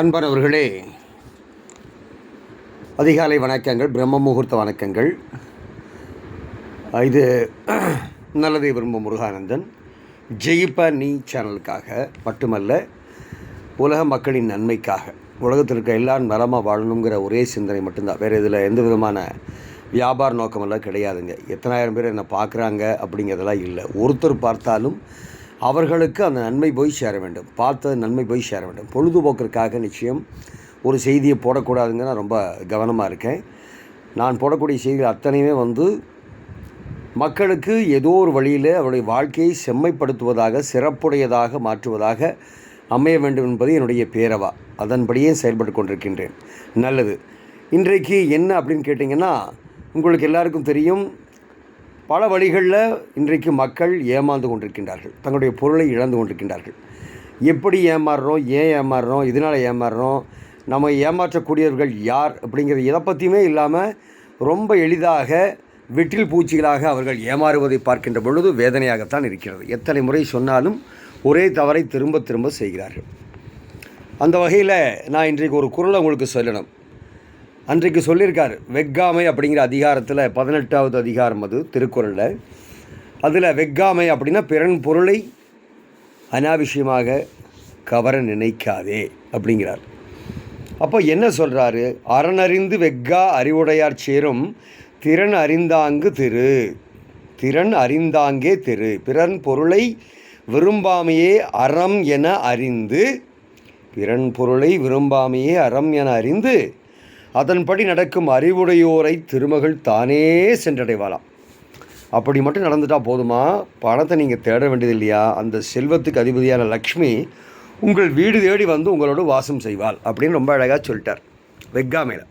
அன்பரவர்களே அதிகாலை வணக்கங்கள் பிரம்ம முகூர்த்த வணக்கங்கள். இது நல்லதை விரும்பும் முருகானந்தன். ஜெயிப்ப நீ சேனலுக்காக மட்டுமல்ல உலக மக்களின் நன்மைக்காக. உலகத்தில் இருக்க எல்லாம் நலமாக வாழணுங்கிற ஒரே சிந்தனை மட்டும்தான். வேறு இதில் எந்த விதமான வியாபார நோக்கமெல்லாம் கிடையாதுங்க. எத்தனாயிரம் பேர் என்னை பார்க்குறாங்க அப்படிங்கிறதெல்லாம் இல்லை. ஒருத்தர் பார்த்தாலும் அவர்களுக்கு அந்த நன்மை போய் சேர வேண்டும். பார்த்தது நன்மை போய் சேர வேண்டும். பொழுதுபோக்கிற்காக நிச்சயம் ஒரு செய்தியை போடக்கூடாதுங்க நான் ரொம்ப கவனமாக இருக்கேன். நான் போடக்கூடிய செய்திகள் அத்தனையுமே வந்து மக்களுக்கு ஏதோ ஒரு வழியில் அவருடைய வாழ்க்கையை செம்மைப்படுத்துவதாக சிறப்புடையதாக மாற்றுவதாக அமைய வேண்டும் என்பது என்னுடைய பேரவா. அதன்படியே செயல்பட்டு கொண்டிருக்கின்றேன். நல்லது. இன்றைக்கு என்ன அப்படின்னு கேட்டிங்கன்னா உங்களுக்கு எல்லாருக்கும் தெரியும் பல வழிகளில் இன்றைக்கு மக்கள் ஏமாந்து கொண்டிருக்கின்றார்கள். தங்களுடைய பொருளை இழந்து கொண்டிருக்கின்றார்கள். எப்படி ஏமாறுறோம்? ஏன் ஏமாறுறோம்? இதனால் ஏமாறுறோம்? நம்ம ஏமாற்றக்கூடியவர்கள் யார்? அப்படிங்கிறது எதை பற்றியுமே இல்லாமல் ரொம்ப எளிதாக வெற்றில் பூச்சிகளாக அவர்கள் ஏமாறுவதை பார்க்கின்ற பொழுது வேதனையாகத்தான் இருக்கிறது. எத்தனை முறை சொன்னாலும் ஒரே தவறை திரும்ப திரும்ப செய்கிறார்கள். அந்த வகையில் நான் இன்றைக்கு ஒரு குரலை உங்களுக்கு சொல்லணும். அன்றைக்கு சொல்லியிருக்கார் வெக்காமை அப்படிங்கிற அதிகாரத்தில் பதினெட்டாவது அதிகாரம் அது திருக்குறளில். அதில் வெக்காமை அப்படின்னா பிறன் பொருளை அனாவசியமாக கவர நினைக்காதே அப்படிங்கிறார். அப்போ என்ன சொல்கிறாரு அறனறிந்து வெக்கா அறிவுடையார் சேரும் திறன் அறிந்தாங்கு திரு. திறன் அறிந்தாங்கே திரு. பிறன் பொருளை விரும்பாமையே அறம் என அறிந்து பிறன் பொருளை விரும்பாமையே அறம் என அறிந்து அதன்படி நடக்கும் அறிவுடையோரை திருமகள் தானே சென்றடைவாளாம். அப்படி மட்டும் நடந்துட்டால் போதுமா? பணத்தை நீங்கள் தேட வேண்டியது இல்லையா அந்த செல்வத்துக்கு அதிபதியான லக்ஷ்மி உங்கள் வீடு தேடி வந்து உங்களோட வாசம் செய்வாள் அப்படின்னு ரொம்ப அழகாக சொல்லிட்டார். வெக்காமையில்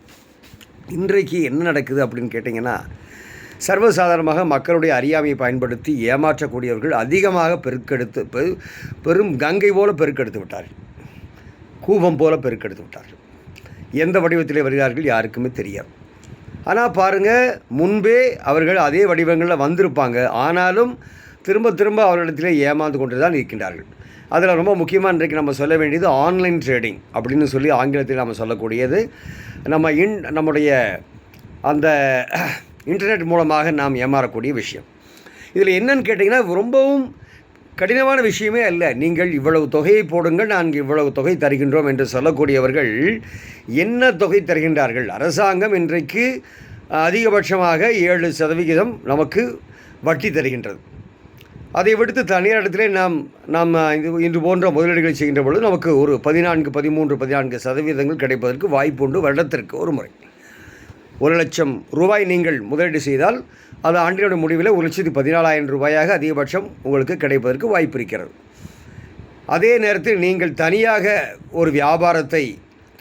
இன்றைக்கு என்ன நடக்குது அப்படின்னு கேட்டிங்கன்னா சர்வசாதாரணமாக மக்களுடைய அறியாமையை பயன்படுத்தி ஏமாற்றக்கூடியவர்கள் அதிகமாக பெருக்கெடுத்து பெரும் கங்கை போல பெருக்கெடுத்து விட்டார்கள். கூபம் போல பெருக்கெடுத்து விட்டார்கள். எந்த வடிவத்தில் வருகிறார்கள் யாருக்குமே தெரியாது. ஆனால் பாருங்கள் முன்பே அவர்கள் அதே வடிவங்களில் வந்திருப்பாங்க. ஆனாலும் திரும்ப திரும்ப அவர்களிடத்தில் ஏமாந்து கொண்டு தான் இருக்கின்றார்கள். அதில் ரொம்ப முக்கியமாக இன்றைக்கு நம்ம சொல்ல வேண்டியது ஆன்லைன் ட்ரேடிங் அப்படின்னு சொல்லி ஆங்கிலத்தில் நம்ம சொல்லக்கூடியது. நம்ம இன் நம்முடைய அந்த இன்டர்நெட் மூலமாக நாம் ஏமாறக்கூடிய விஷயம். இதில் என்னன்னு கேட்டிங்கன்னா ரொம்பவும் கடினமான விஷயமே அல்ல. நீங்கள் இவ்வளவு தொகையை போடுங்கள் நாங்கள் இவ்வளவு தொகை தருகின்றோம் என்று சொல்லக்கூடியவர்கள் என்ன தொகை தருகின்றார்கள்? அரசாங்கம் இன்றைக்கு அதிகபட்சமாக ஏழு சதவிகிதம் நமக்கு வட்டி தருகின்றது. அதை விடுத்து தனியார் இடத்திலே நாம் நாம் இது இன்று போன்ற முதலீடுகளை செய்கின்ற பொழுது நமக்கு ஒரு பதினான்கு பதிமூன்று பதினான்கு சதவீதங்கள் கிடைப்பதற்கு வாய்ப்பு உண்டு வருடத்திற்கு ஒரு முறை. ஒரு லட்சம் ரூபாய் நீங்கள் முதலீடு செய்தால் அது ஆண்டினுடைய முடிவில் ஒரு லட்சத்தி பதினாலாயிரம் ரூபாயாக அதிகபட்சம் உங்களுக்கு கிடைப்பதற்கு வாய்ப்பு இருக்கிறது. அதே நேரத்தில் நீங்கள் தனியாக ஒரு வியாபாரத்தை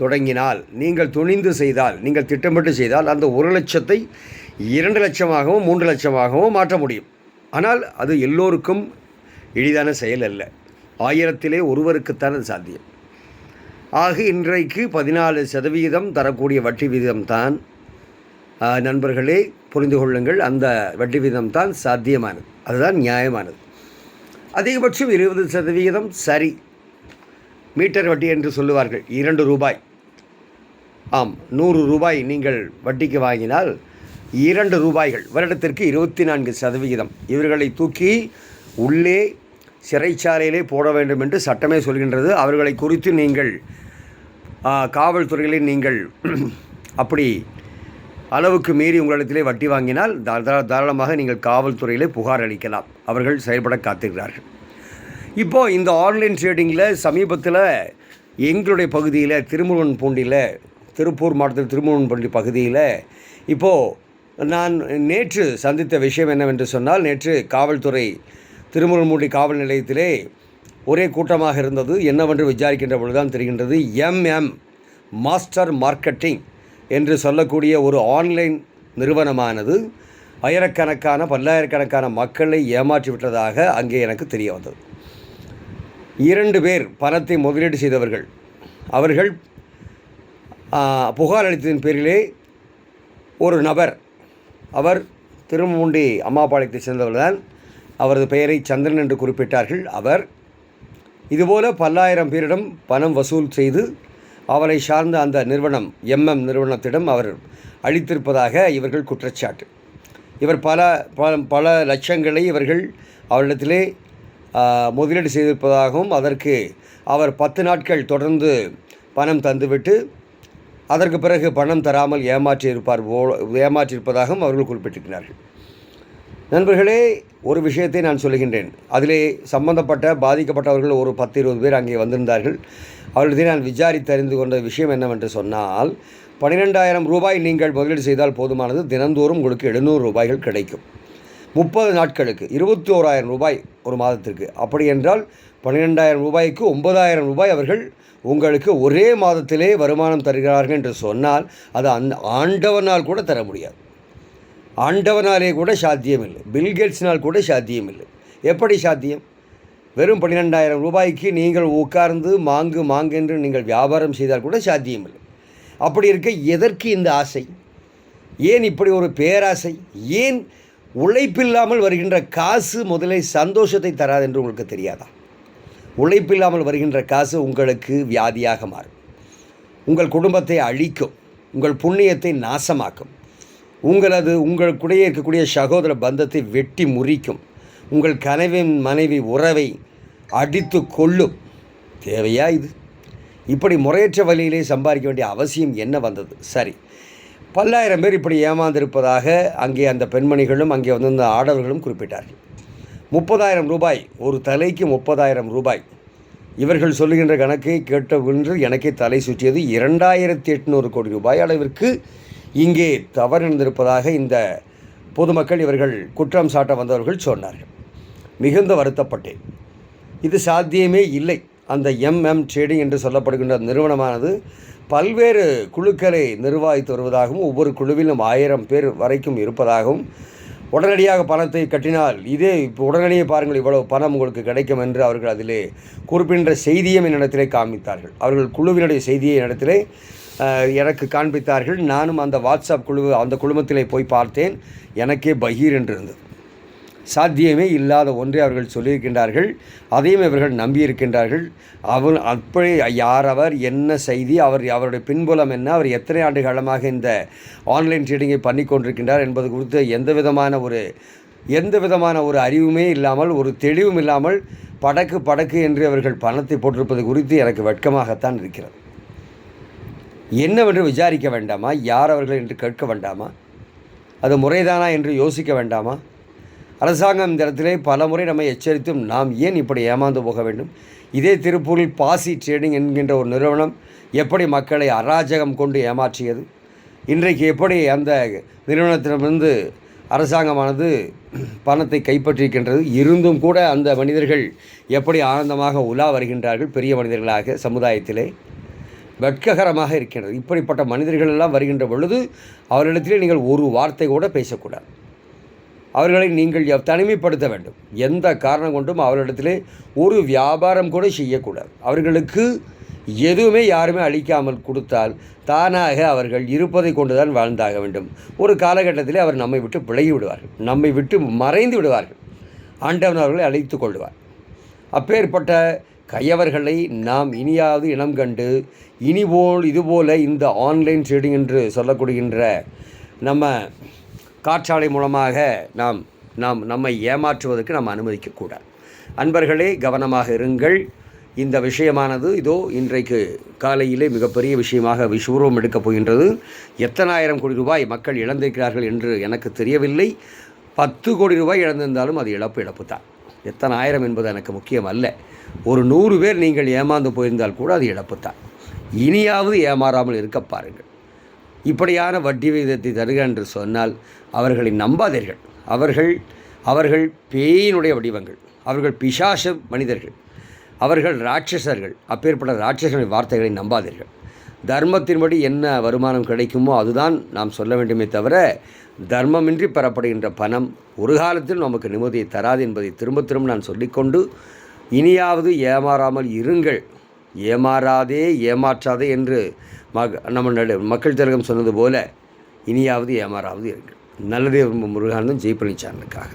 தொடங்கினால் நீங்கள் துணிந்து செய்தால் நீங்கள் திட்டமிட்டு செய்தால் அந்த ஒரு லட்சத்தை இரண்டு லட்சமாகவும் மூன்று லட்சமாகவும் மாற்ற முடியும். ஆனால் அது எல்லோருக்கும் எளிதான செயல் அல்ல. ஆயிரத்திலே ஒருவருக்குத்தான் அது சாத்தியம். ஆக இன்றைக்கு பதினாலு சதவீதம் தரக்கூடிய வட்டி விகிதம்தான் நண்பர்களே புரிந்து கொள்ளுங்கள். அந்த வட்டி விகிதம் தான் சாத்தியமானது. அதுதான் நியாயமானது. அதிகபட்சம் இருபது சதவிகிதம் சரி. மீட்டர் வட்டி என்று சொல்லுவார்கள். இரண்டு ரூபாய். ஆம் நூறு ரூபாய் நீங்கள் வட்டிக்கு வாங்கினால் இரண்டு ரூபாய்கள். வருடத்திற்கு இருபத்தி நான்கு சதவிகிதம். இவர்களை தூக்கி உள்ளே சிறைச்சாலையிலே போட வேண்டும் என்று சட்டமே சொல்கின்றது. அவர்களை குறித்து நீங்கள் காவல்துறைகளில் நீங்கள் அப்படி அளவுக்கு மீறி உங்களிடத்திலே வட்டி வாங்கினால் தா- தா- தாராளமாக நீங்கள் காவல்துறையிலே புகார் அளிக்கலாம். அவர்கள் செயல்பட காத்திருக்கிறார்கள். இப்போது இந்த ஆன்லைன் ட்ரேடிங்கில் சமீபத்தில் எங்களுடைய பகுதியில் திருமுருகன் பூண்டியில் திருப்பூர் மாவட்டத்தில் திருமுருகன் பூண்டி பகுதியில் இப்போது நான் நேற்று சந்தித்த விஷயம் என்னவென்று சொன்னால் நேற்று காவல்துறை திருமுருகன்பூண்டி காவல் நிலையத்திலே ஒரே கூட்டமாக இருந்தது. என்னவென்று விசாரிக்கின்ற பொழுதுதான் தெரிகின்றது. எம்எம் மாஸ்டர் மார்க்கெட்டிங் என்று சொல்லக்கூடிய ஒரு ஆன்லைன் நிறுவனமானது ஆயிரக்கணக்கான பல்லாயிரக்கணக்கான மக்களை ஏமாற்றி விட்டதாக அங்கே எனக்கு தெரிய வந்தது. இரண்டு பேர் பணத்தை முதலீடு செய்தவர்கள். அவர்கள் புகார் அளித்ததின் பேரிலே ஒரு நபர் அவர் திருமூண்டி அம்மாபாளையத்தைச் சேர்ந்தவர்தான். அவரது பெயரை சந்திரன் என்று குறிப்பிட்டார்கள். அவர் இதுபோல பல்லாயிரம் பேரிடம் பணம் வசூல் செய்து அவரை சார்ந்த அந்த நிறுவனம் எம்எம் நிறுவனத்திடம் அவர் அளித்திருப்பதாக இவர்கள் குற்றச்சாட்டு. இவர் பல பல பல லட்சங்களை இவர்கள் அவரிடத்திலே முதலீடு செய்திருப்பதாகவும் அதற்கு அவர் பத்து நாட்கள் தொடர்ந்து பணம் தந்துவிட்டு அதற்கு பிறகு பணம் தராமல் ஏமாற்றியிருப்பார் போ ஏமாற்றியிருப்பதாகவும் அவர்கள் குறிப்பிட்டிருக்கிறார்கள். நண்பர்களே ஒரு விஷயத்தை நான் சொல்லுகின்றேன். அதிலே சம்பந்தப்பட்ட பாதிக்கப்பட்டவர்கள் ஒரு பத்து இருபது பேர் அங்கே வந்திருந்தார்கள். அவர்களிடத்தை நான் விசாரித்து அறிந்து கொண்ட விஷயம் என்னவென்று சொன்னால் பன்னிரெண்டாயிரம் ரூபாய் நீங்கள் முதலீடு செய்தால் போதுமானது. தினந்தோறும் உங்களுக்கு எழுநூறு ரூபாய்கள் கிடைக்கும். முப்பது நாட்களுக்கு இருபத்தி ஓராயிரம் ரூபாய் ஒரு மாதத்திற்கு. அப்படி என்றால் பன்னிரெண்டாயிரம் ரூபாய்க்கு ஒன்பதாயிரம் ரூபாய் அவர்கள் உங்களுக்கு ஒரே மாதத்திலே வருமானம் தருகிறார்கள் என்று சொன்னால் அது அந்த ஆண்டவனால் கூட தர முடியாது. ஆண்டவனாலே கூட சாத்தியமில்லை. பில்கேட்ஸினால் கூட சாத்தியமில்லை. எப்படி சாத்தியம்? வெறும் பன்னிரெண்டாயிரம் ரூபாய்க்கு நீங்கள் உட்கார்ந்து மாங்கு மாங்கு என்று நீங்கள் வியாபாரம் செய்தால் கூட சாத்தியமில்லை. அப்படி இருக்க எதற்கு இந்த ஆசை? ஏன் இப்படி ஒரு பேராசை? ஏன் உழைப்பில்லாமல் வருகின்ற காசு முதலே சந்தோஷத்தை தராது என்று உங்களுக்கு தெரியாதா? உழைப்பில்லாமல் வருகின்ற காசு உங்களுக்கு வியாதியாக மாறும். உங்கள் குடும்பத்தை அழிக்கும். உங்கள் புண்ணியத்தை நாசமாக்கும். உங்களது உங்களுக்குடைய இருக்கக்கூடிய சகோதர பந்தத்தை வெட்டி முறிக்கும். உங்கள் கனவின் மனைவி உறவை அடித்து கொள்ளும் தேவையா இது? இப்படி முறையற்ற வழியிலே சம்பாதிக்க வேண்டிய அவசியம் என்ன வந்தது? சரி. பல்லாயிரம் பேர் இப்படி ஏமாந்திருப்பதாக அங்கே அந்த பெண்மணிகளும் அங்கே வந்திருந்த ஆடவர்களும் குறிப்பிட்டார்கள். முப்பதாயிரம் ரூபாய் ஒரு தலைக்கு முப்பதாயிரம் ரூபாய். இவர்கள் சொல்லுகின்ற கணக்கை கேட்டவென்று எனக்கே தலை சுற்றியது இரண்டாயிரத்தி எட்நூறு கோடி ரூபாய் அளவிற்கு இங்கே தவறு நடந்திருப்பதாக இந்த பொதுமக்கள் இவர்கள் குற்றம் சாட்ட வந்தவர்கள் சொன்னார்கள். மிகுந்த வருத்தப்பட்டேன். இது சாத்தியமே இல்லை. அந்த எம்எம் ட்ரேடிங் என்று சொல்லப்படுகின்ற நிறுவனமானது பல்வேறு குழுக்களை நிர்வாகித்து வருவதாகவும் ஒவ்வொரு குழுவிலும் ஆயிரம் பேர் வரைக்கும் இருப்பதாகவும் உடனடியாக பணத்தை கட்டினால் இதே இப்போ உடனடியே பாருங்கள் இவ்வளவு பணம் உங்களுக்கு கிடைக்கும் என்று அவர்கள் அதிலே குறிப்பின்ற செய்தியும் என்னிடத்திலே காமித்தார்கள் அவர்கள் குழுவினுடைய செய்தியை என்னிடத்திலே எனக்கு காண்பித்தார்கள். நானும் அந்த வாட்ஸ்அப் குழு அந்த குழுமத்திலே போய் பார்த்தேன். எனக்கே பகீர் என்று இருந்தது. சாத்தியமே இல்லாத ஒன்றை அவர்கள் சொல்லியிருக்கின்றார்கள். அதையும் இவர்கள் நம்பியிருக்கின்றார்கள். அவன் அப்படி யார் அவர் என்ன செய்தி அவர் அவருடைய பின்புலம் என்ன அவர் எத்தனை ஆண்டு காலமாக இந்த ஆன்லைன் ட்ரேடிங்கை பண்ணி கொண்டிருக்கின்றார் என்பது குறித்து எந்த விதமான ஒரு எந்த விதமான ஒரு அறிவுமே இல்லாமல் ஒரு தெளிவும் இல்லாமல் படக்கு படக்கு என்று அவர்கள் பணத்தை போட்டிருப்பது குறித்து எனக்கு வெட்கமாகத்தான் இருக்கிறது. என்னவென்று விசாரிக்க வேண்டாமா? யார் அவர்கள் என்று கேட்க வேண்டாமா? அது முறைதானா என்று யோசிக்க வேண்டாமா? அரசாங்கம் இந்த இடத்திலே பல முறை நம்மை எச்சரித்தும் நாம் ஏன் இப்படி ஏமாந்து போக வேண்டும்? இதே திருப்பூரில் பாசி ட்ரேடிங் என்கின்ற ஒரு நிறுவனம் எப்படி மக்களை அராஜகம் கொண்டு ஏமாற்றியது? இன்றைக்கு எப்படி அந்த நிறுவனத்திடமிருந்து அரசாங்கமானது பணத்தை கைப்பற்றியிருக்கின்றது? இருந்தும் கூட அந்த மனிதர்கள் எப்படி ஆனந்தமாக உலா வருகின்றார்கள்? பெரிய மனிதர்களாக சமுதாயத்திலே. வெட்ககரமாக இருக்கின்றது இப்படிப்பட்ட மனிதர்கள் எல்லாம் வருகின்ற பொழுது அவர்களிடத்திலே நீங்கள் ஒரு வார்த்தை கூட பேசக்கூடாது. அவர்களை நீங்கள் தனிமைப்படுத்த வேண்டும். எந்த காரணம் கொண்டும் அவர்களிடத்திலே ஒரு வியாபாரம் கூட செய்யக்கூடாது. அவர்களுக்கு எதுவுமே யாருமே அழிக்காமல் கொடுத்தால் தானாக அவர்கள் இருப்பதை கொண்டுதான் வாழ்ந்தாக வேண்டும். ஒரு காலகட்டத்திலே அவர் நம்மை விட்டு விலகி விடுவார்கள் நம்மை விட்டு மறைந்து விடுவார்கள். ஆண்டவன் அவர்களை அழைத்து கொள்வார். அப்பேற்பட்ட கையவர்களை நாம் இனியாவது இனம் கண்டு இனிபோல் இதுபோல் இந்த ஆன்லைன் ட்ரேடிங் என்று சொல்லப்படுகின்ற நம்ம காற்றாலை மூலமாக நாம் நாம் நம்மை ஏமாற்றுவதற்கு நாம் அனுமதிக்கக்கூடாது. அன்பர்களே கவனமாக இருங்கள். இந்த விஷயமானது இதோ இன்றைக்கு காலையிலே மிகப்பெரிய விஷயமாக விஸ்வரூபம் எடுக்கப் போகின்றது. எத்தனாயிரம் கோடி ரூபாய் மக்கள் இழந்திருக்கிறார்கள் என்று எனக்கு தெரியவில்லை. பத்து கோடி ரூபாய் இழந்திருந்தாலும் அது இழப்பு இழப்பு தான் எத்தனை ஆயிரம் என்பது எனக்கு முக்கியம் அல்ல ஒரு நூறு பேர் நீங்கள் ஏமாந்து போயிருந்தால் கூட அது இழப்பு தான் இனியாவது ஏமாறாமல் இருக்க பாருங்கள். இப்படியான வட்டி விகிதத்தை தருக என்று சொன்னால் அவர்களை நம்பாதீர்கள். அவர்கள் அவர்கள் பேயினுடைய வடிவங்கள். அவர்கள் பிசாச மனிதர்கள். அவர்கள் ராட்சசர்கள். அப்பேற்பட்ட ராட்சசர்களின் வார்த்தைகளை நம்பாதீர்கள். தர்மத்தின்படி என்ன வருமானம் கிடைக்குமோ அதுதான் நாம் சொல்ல வேண்டுமே தவிர தர்மமின்றி பெறப்படுகின்ற பணம் ஒரு காலத்தில் நமக்கு நிம்மதியை தராது என்பதை திரும்ப திரும்ப நான் சொல்லிக்கொண்டு இனியாவது ஏமாறாமல் இருங்கள். ஏமாறாதே ஏமாற்றாதே என்று மக நம்ம நடு மக்கள் திலகம் சொன்னது போல இனியாவது ஏமாறாவது இருங்கள். நல்லதே விரும்பும் முருகானந்தம் ஜெய் பழனிசாமிக்காக